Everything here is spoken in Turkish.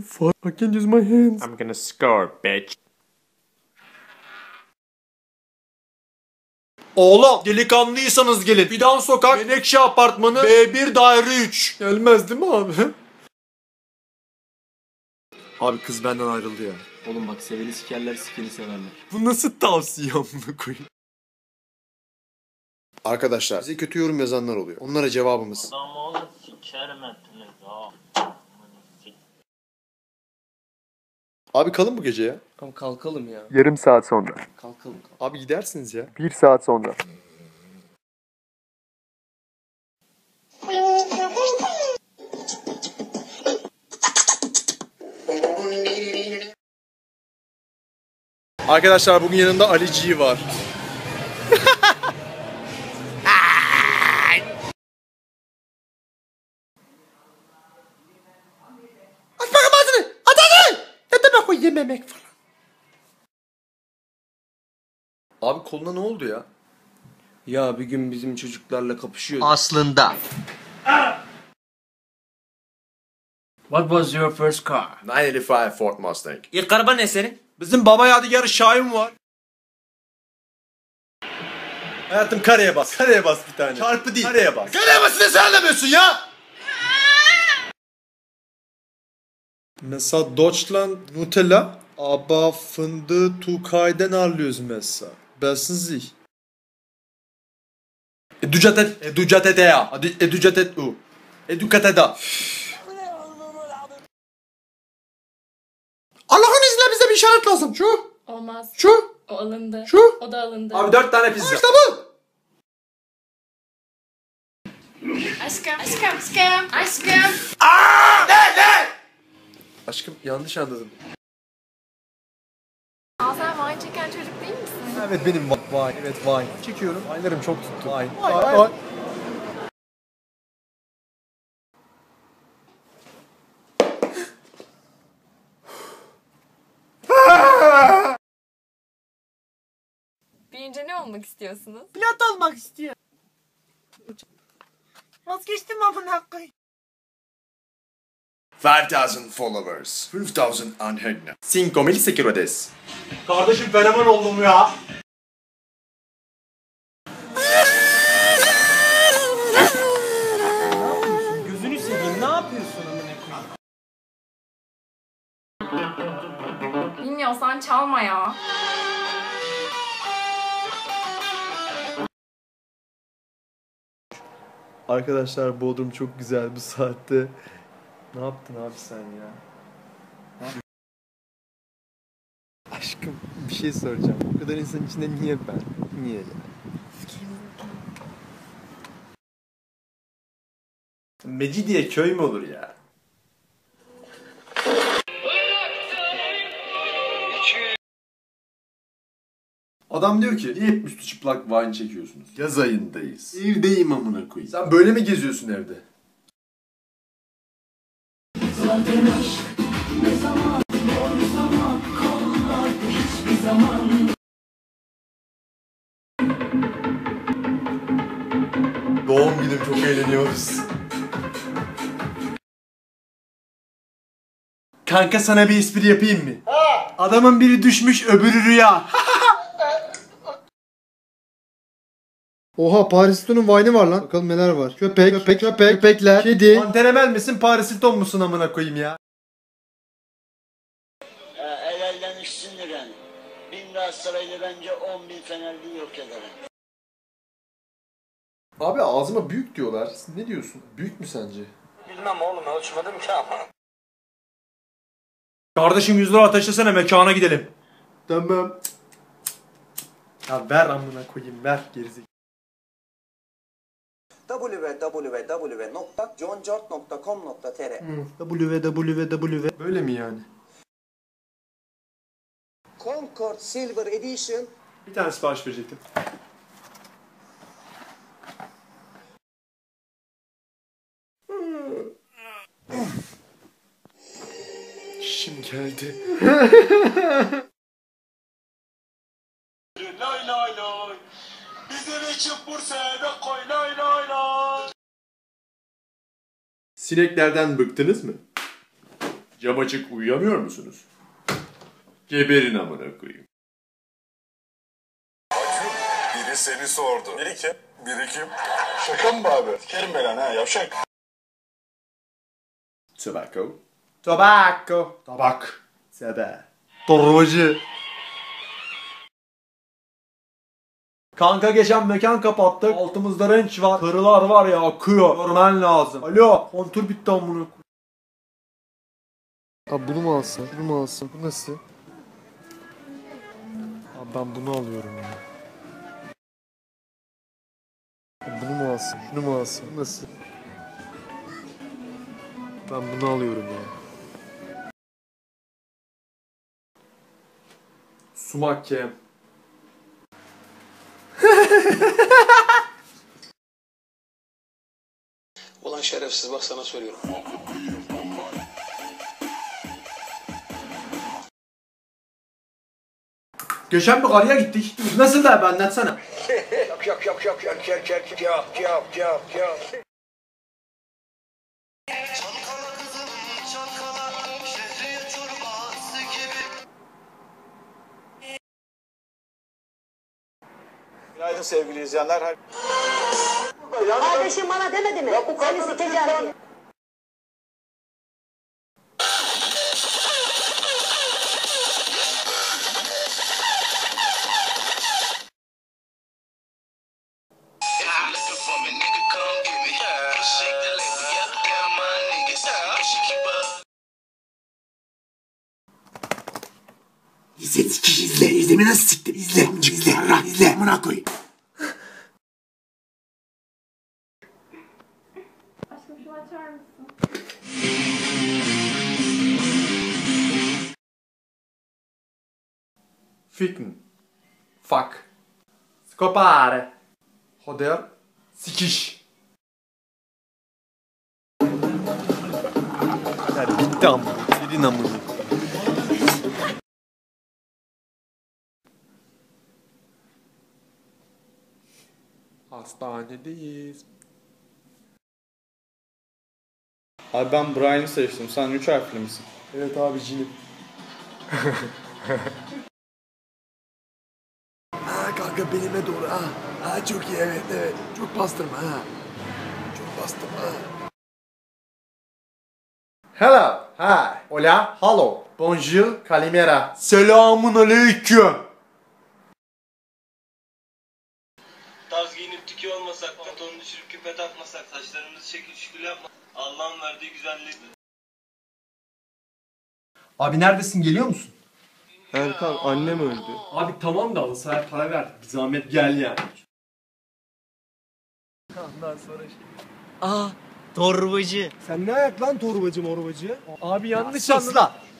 Fuck, I can't use my hands. I'm gonna score, bitch. Oğlum delikanlıysanız gelin. Fidan Sokak, Menekşe Apartmanı, B1 Daire 3. Gelmez değil mi abi? Abi kız benden ayrıldı ya. Oğlum bak seveni sikerler sikeni severler. Bu nasıl tavsiye amına koyayım? Arkadaşlar bize kötü yorum yazanlar oluyor. Onlara cevabımız. Adam oğlu sikerim hepiniz ha. Abi kalın bu gece ya. Tamam kalkalım ya. Yarım saat sonra. Kalkalım. Abi gidersiniz ya. Bir saat sonra. Arkadaşlar bugün yanımda Ali G var. Yememek falan. Abi koluna ne oldu ya? Ya bir gün bizim çocuklarla kapışıyordu. Aslında. What was your first car? 955 Ford Mustang. İlk araba ne senin? Bizim baba yadigarı Şahin var. Hayatım kareye bas. Kareye bas bir tane. Çarpı değil. Kareye bas. Kareye basını sen anlamıyorsun ya. Mesela Deutschland Nutella aber fındığı Tukay'den alıyoruz mesela. Besin sich. Educatet, educatet ya. Hadi educatet u. Edukateda. Allah'ın izniyle bize bir işaret lazım. Şu, Olmaz. şu, O alındı. şu. O da alındı. Abi dört tane pizza. İşte bu. Aşkım, aşkım, aşkım, aşkım. Aşkım yanlış anladın. Aa sen wine çeken çocuk değil misin? Evet benim vay. Evet vay. Çekiyorum. Aylarım çok tuttu. Vay. Vay. Vay. Büyünce ne olmak istiyorsunuz? Pilot olmak istiyor. Vazgeçtim amına koyayım. 5000 followers. 5000 anhänger. 5 mil seguidores. Kardeşim fenomen oldum ya. Gözünü seveyim ne yapıyorsun amına koyayım? Bilmiyorsan çalma ya. Arkadaşlar Bodrum çok güzel bu saatte. Ne yaptın abi sen ya? Aşkım bir şey soracağım. Bu kadar insan içinde niye ben? Niye ya? Mecidiye köy mü olur ya? Adam diyor ki niye hep üstü çıplak wine çekiyorsunuz? Yaz ayındayız. Evdeyim amına koyayım. Sen böyle mi geziyorsun evde? Doğum günüm çok eğleniyoruz. Kanka sana bir espri yapayım mı? Adamın biri düşmüş öbürü rüya. Oha Paris Hilton'un vine'ı var lan. Bakalım neler var. Köpek, köpek, köpek, köpekler, kedi. Antenemel misin Paris Hilton musun amına koyayım ya? El elden üstündür yani. Bin Galatasaraylı bence on bin Fenerli yok ederim. Abi ağzıma büyük diyorlar. Ne diyorsun? Büyük mü sence? Bilmem oğlum ölçmedim ki ama. Kardeşim 100 lira ateşlesene mekana gidelim. Tamam. Ya ver amına koyayım ver gerizekalı. www.johnjort.com.tr www. Böyle mi yani? Concord Silver Edition Bir tane sipariş verecektim. Şimdi geldi. Lay lay lay. Bizim için Bursa'ya Sineklerden bıktınız mı? Cam açık uyuyamıyor musunuz? Geberin amına koyayım. Biri seni sordu. Biri kim? Biri kim? Şaka mı bu abi? Sikerim belanı ha yavşak. Tobacco. Tobacco. Tabak. Sebe. Torbacı. Kanka geçen mekan kapattık. Altımızda renç var. Karılar var ya akıyor. Görmen lazım. Alo. Kontür bitti amına. Abi bunu mu alsın? Bunu mu alsın? Bu nasıl? Abi ben bunu alıyorum ya. Abi bunu mu alsın? Şunu mu alsın? Bu nasıl? Ben bunu alıyorum ya. Sumak kem. Ulan şerefsiz bak sana soruyorum. Geçen bir karıya gittik. Nasıl da abi anlatsana. Günaydın sevgili izleyenler. Her... Kardeşim bana demedi mi? Seni sikeceğim diye. İzle sikiş izle. İzlemi nasıl siktim? İzle. İzle. Yarrak izle. Amına koy. Aşkım Ficken. Fuck. Scopare. Joder. Sikiş. Ya bitti amına. Gidin amına. Hastanedeyiz. Abi ben Brian'ı seçtim. Sen 3 harfli misin? Evet abi cinim. Kanka belime doğru ha. Ha çok iyi evet evet. Çok bastırma ha. Çok bastırma ha. Hello. Hi. Hola. Hello. Bonjour. Kalimera. Selamun aleyküm. Tarz giyinip tükü olmasak, pantolonu düşürüp küpe takmasak, saçlarımızı şekil şükür yapmasak, Allah'ın verdiği güzellik. Abi neredesin geliyor musun? Erkan annem öldü. Abi tamam da al sana para ver. Bir zahmet gel yani. Aa torbacı. Sen ne ayak lan torbacı morbacı? Abi yanlış anladın.